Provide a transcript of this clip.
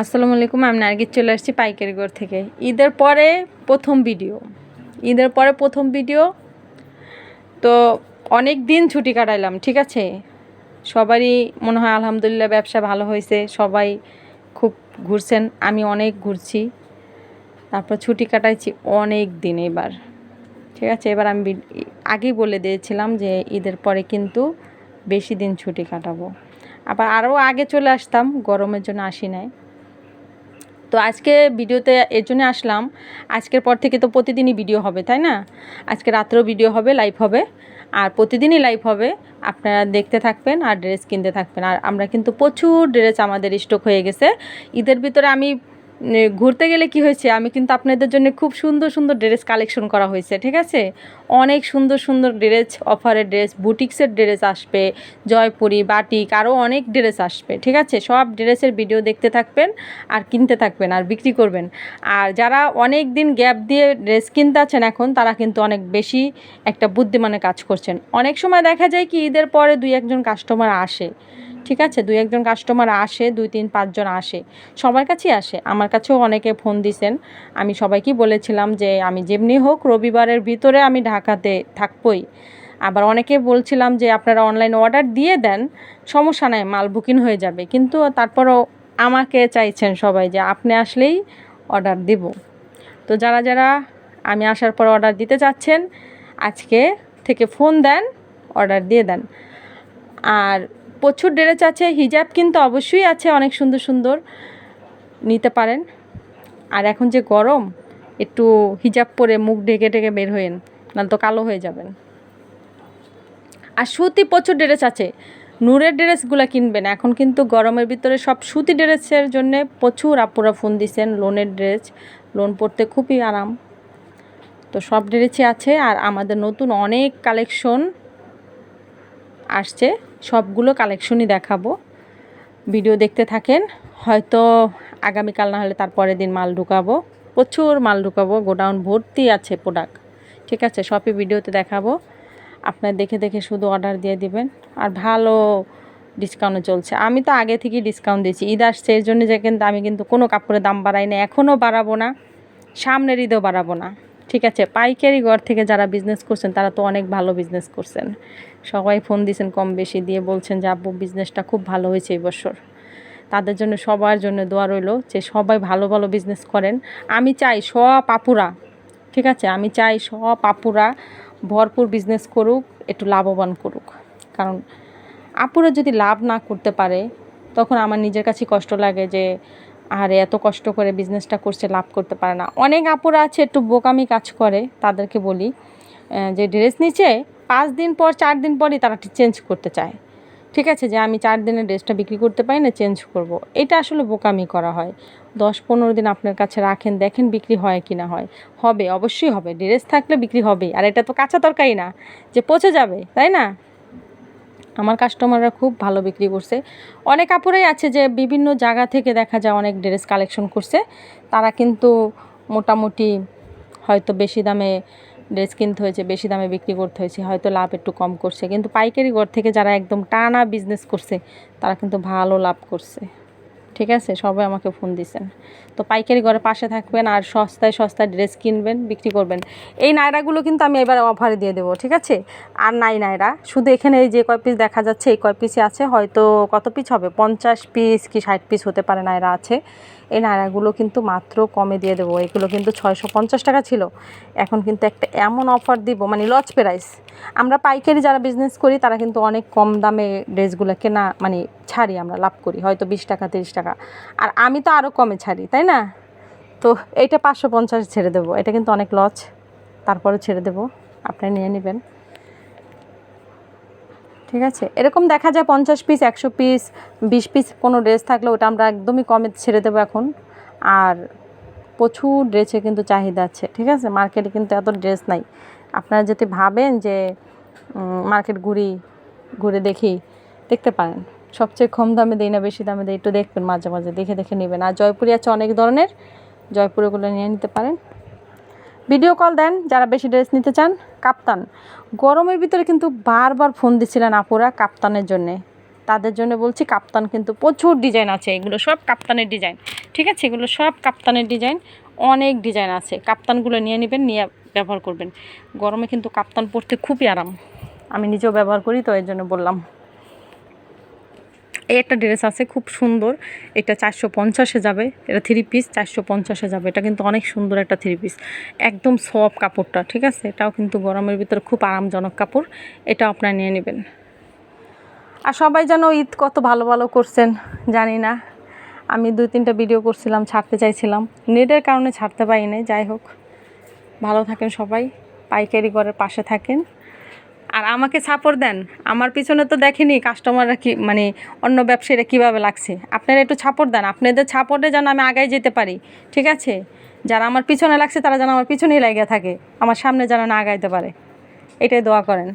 আসসালামু আলাইকুম, আমি নার্গিস চলে আসছি পাইকারিগড় থেকে। ঈদের পরে প্রথম ভিডিও। ঈদের পরে প্রথম ভিডিও। তো অনেক দিন ছুটি কাটাইলাম, ঠিক আছে? সবারই মনে হয় আলহামদুলিল্লাহ ব্যবসা ভালো হয়েছে, সবাই খুব ঘুরছেন, আমি অনেক ঘুরছি। তারপর ছুটি কাটাইছি অনেক দিন এবার, ঠিক আছে? এবার আমি আগেই বলে দিয়েছিলাম যে ঈদের পরে কিন্তু বেশি দিন ছুটি কাটাবো। আবার আরও আগে চলে আসতাম, গরমের জন্য আসি নাই। তো আজকে ভিডিওতে এর জন্য আসলাম। আজকের পর থেকে তো প্রতিদিনই ভিডিও হবে, তাই না? আজকে রাত্রেও ভিডিও হবে লাইভ হবে। আর প্রতিদিনই লাইভ হবে। আপনারা দেখতে থাকবেন আর ড্রেস কিনতে থাকবেন। আর আমরা কিন্তু প্রচুর ড্রেস আমাদের স্টক হয়ে গেছে। ঈদের ভিতরে আমি ঘুরতে গেলে কি হয়েছে? আমি কিন্তু আপনাদের জন্য খুব সুন্দর সুন্দর ড্রেস কালেকশন করা হয়েছে, ঠিক আছে? অনেক সুন্দর সুন্দর ড্রেস অফারের ড্রেস, বুটিক্সের ড্রেস আসবে, জয়পুরি, বাটিক, আরও অনেক ড্রেস আসবে, ঠিক আছে? সব ড্রেসের ভিডিও দেখতে থাকবেন আর কিনতে থাকবেন আর বিক্রি করবেন। আর যারা অনেক দিন গ্যাপ দিয়ে ড্রেস কিনতে আছেন এখন, তারা কিন্তু অনেক বেশি একটা বুদ্ধিমানের কাজ করছেন। অনেক সময় দেখা যায় কি, ঈদের পরে দুই একজন কাস্টমার আসে। ঠিক আছে? দুই একজন কাস্টমার আসে, দুই তিন পাঁচজন আসে। সবার কাছেই আসে। আমার কাছেও অনেকে ফোন দিছেন। আমি সবাইকেই বলেছিলাম যে, আমি যেমনি হোক রবিবারের ভিতরে আমি ঢাকাতে থাকবই। আবার অনেকে বলছিলাম যে, আপনারা অনলাইন অর্ডার দিয়ে দেন, সমস্যা নাই, মাল বুকিং হয়ে যাবে। কিন্তু তারপরও আমাকে চাইছেন সবাই যে, আপনি আসলেই অর্ডার দিব। তো যারা যারা আমি আসার পর অর্ডার দিতে চাচ্ছেন, আজকে থেকে ফোন দেন অর্ডার দিয়ে দেন। আর প্রচুর ড্রেস আছে, হিজাব কিন্তু অবশ্যই আছে, অনেক সুন্দর সুন্দর নিতে পারেন। আর এখন যে গরম, একটু হিজাব পরে মুখ ঢেকে ঢেকে বের হয়েন নাহলে তো কালো হয়ে যাবেন। আর সুতি প্রচুর ড্রেস আছে, নূরের ড্রেসগুলো কিনবেন। এখন কিন্তু গরমের ভিতরে সব সুতি ড্রেসের জন্যে প্রচুর আপুরা ফোন দিছেন, লোনের ড্রেস লোন পড়তে খুবই আরাম। তো সব ড্রেসই আছে, আর আমাদের নতুন অনেক কালেকশন আসছে। সবগুলো কালেকশনই দেখাবো। ভিডিও দেখতে থাকেন, হয়তো আগামীকাল না হলে তার পরের দিন মাল ঢুকাবো। প্রচুর মাল ঢুকাবো, গোডাউন ভর্তি আছে প্রোডাক্ট ঠিক আছে সবই ভিডিওতে দেখাবো। আপনার দেখে দেখে শুধু অর্ডার দিয়ে দিবেন। আর ভালো ডিসকাউন্টও চলছে। আমি তো আগে থেকেই ডিসকাউন্ট দিয়েছি। ঈদ আসছে, এর জন্য যে কিন্তু আমি কিন্তু কোনো কাপড়ের দাম বাড়াই না এখনও বাড়াবো না, সামনের ঈদেও বাড়াবো না। ঠিক আছে, পাইকারি ঘর থেকে যারা বিজনেস করছেন, তারা তো অনেক ভালো বিজনেস করছেন। সবাই ফোন দিয়েছেন কম বেশি, দিয়ে বলছেন যে, আব্বু বিজনেসটা খুব ভালো হয়েছে এই বছর। তাদের জন্য সবার জন্য দোয়া রইল যে, সবাই ভালো ভালো বিজনেস করেন। আমি চাই সব আপুরা, ঠিক আছে? আমি চাই সব আপুরা ভরপুর বিজনেস করুক, একটু লাভবান করুক। কারণ আপুরা যদি লাভ না করতে পারে, তখন আমার নিজের কাছে কষ্ট লাগে যে আরে এত কষ্ট করে বিজনেসটা করছে, লাভ করতে পারে না। অনেক আপুরা আছে, একটু বোকামি কাজ করে, তাদেরকে বলি যে ড্রেস নিচে, পাঁচ দিন পর, চার দিন পরই তারা চেঞ্জ করতে চায়। ঠিক আছে যে আমি চার দিনের ড্রেসটা বিক্রি করতে পারি না চেঞ্জ করব। এটা আসলে বোকামি করা হয়। দশ পনেরো দিন আপনার কাছে রাখেন, দেখেন বিক্রি হয় কি না হয়। হবে, অবশ্যই হবে। ড্রেস থাকলে বিক্রি হবেই। আর এটা তো কাঁচা তরকারি না, যে পচে যাবে, তাই না? আমার কাস্টমাররা খুব ভালো বিক্রি করছে। অনেক কাপড়েই আছে যে বিভিন্ন জায়গা থেকে দেখা যায় অনেক ড্রেস কালেকশন করছে। তারা কিন্তু মোটামুটি হয়তো বেশি দামে ড্রেস কিনতে হয়েছে, বেশি দামে বিক্রি করতে হয়েছে, হয়তো লাভ একটু কম করছে। কিন্তু পাইকারি ঘর থেকে যারা একদম টানা বিজনেস করছে, তারা কিন্তু ভালো লাভ করছে। ঠিক আছে? সবাই আমাকে ফোন দিছেন। তো পাইকারি ঘরে পাশে থাকবেন আর সস্তায় সস্তায় ড্রেস কিনবেন, বিক্রি করবেন। এই নায়রাগুলো কিন্তু আমি এবার অফারে দিয়ে দেবো, ঠিক আছে? আর নাই নায়রা। শুধু এখানে এই যে কয় পিস দেখা যাচ্ছে, এই কয় পিসই আছে। হয়তো কত পিস হবে? পঞ্চাশ পিস কি ষাট পিস হতে পারে নায়রা আছে। এই নাড়াগুলো কিন্তু মাত্র কমে দিয়ে দেবো। এগুলো কিন্তু ছয়শো পঞ্চাশ টাকা ছিল। এখন কিন্তু একটা এমন অফার দিব মানে লজ প্রাইস আমরা পাইকারি যারা বিজনেস করি, তারা কিন্তু অনেক কম দামে ড্রেসগুলো কেনা মানে ছাড়ি আমরা, লাভ করি। হয়তো বিশ টাকা, তিরিশ টাকা। আর আমি তো আরও কমে ছাড়ি, তাই না? তো এইটা পাঁচশো পঞ্চাশ ছেড়ে দেবো। এটা কিন্তু অনেক লজ। তারপরে ছেড়ে দেবো। আপনি নিয়ে নেবেন। ঠিক আছে? এরকম দেখা যায় পঞ্চাশ পিস একশো পিস বিশ পিস কোনো ড্রেস থাকলে ওটা আমরা একদমই কমে ছেড়ে দেবো এখন। আর প্রচুর ড্রেসে কিন্তু চাহিদা আছে, ঠিক আছে? মার্কেটে কিন্তু এত ড্রেস নাই। আপনারা যদি ভাবেন যে মার্কেট ঘুরি, ঘুরে দেখি, দেখতে পারেন। সবচেয়ে কম দামে দেই না, বেশি দামে দেই, একটু দেখবেন মাঝে মাঝে, দেখে দেখে নেবেন। আর জয়পুরি আছে অনেক ধরনের, জয়পুরগুলো নিয়ে নিতে পারেন। ভিডিও কল দেন, যারা বেশি ড্রেস নিতে চান, কাপ্তান। গরমের ভিতরে কিন্তু বারবার ফোন দিচ্ছিলেন আপুরা কাপ্তানের জন্যে। তাদের জন্য বলছি কাপ্তান কিন্তু প্রচুর ডিজাইন আছে, এগুলো সব কাপ্তানের ডিজাইন। ঠিক আছে? এগুলো সব কাপ্তানের ডিজাইন, অনেক ডিজাইন আছে। কাপ্তানগুলো নিয়ে নেবেন, নিয়ে ব্যবহার করবেন। গরমে কিন্তু কাপ্তান পরতে খুবই আরাম। আমি নিজেও ব্যবহার করি, তো এর জন্য বললাম। এই একটা ড্রেস আছে, খুব সুন্দর। এটা চারশো পঞ্চাশে যাবে। এটা থ্রি পিস চারশো পঞ্চাশে যাবে। এটা কিন্তু অনেক সুন্দর একটা থ্রি পিস একদম সফট কাপড়টা, ঠিক আছে? এটাও কিন্তু গরমের ভিতরে খুব আরামজনক কাপড়। এটা আপনারা নিয়ে নেবেন। আর সবাই যেন ঈদ কত ভালো ভালো করছেন, জানি না। আমি দুই তিনটা ভিডিও করছিলাম, ছাড়তে চাইছিলাম। নেটের কারণে ছাড়তে পারি নাই, যাই হোক। ভালো থাকেন সবাই। পাইকারি ঘরের পাশে থাকেন। আর আমাকে সাপোর্ট দেন। আমার পিছনে তো দেখেনি কাস্টমাররা কি মানে অন্য ব্যবসায়ীরা কীভাবে লাগছে। আপনারা একটু সাপোর্ট দেন। আপনাদের সাপোর্টে যেন আমি আগায় যেতে পারি। ঠিক আছে? যারা আমার পিছনে লাগছে, তারা যেন আমার পিছনেই লাগিয়ে থাকে। আমার সামনে যেন না আগাইতে পারে। এটাই দোয়া করেন।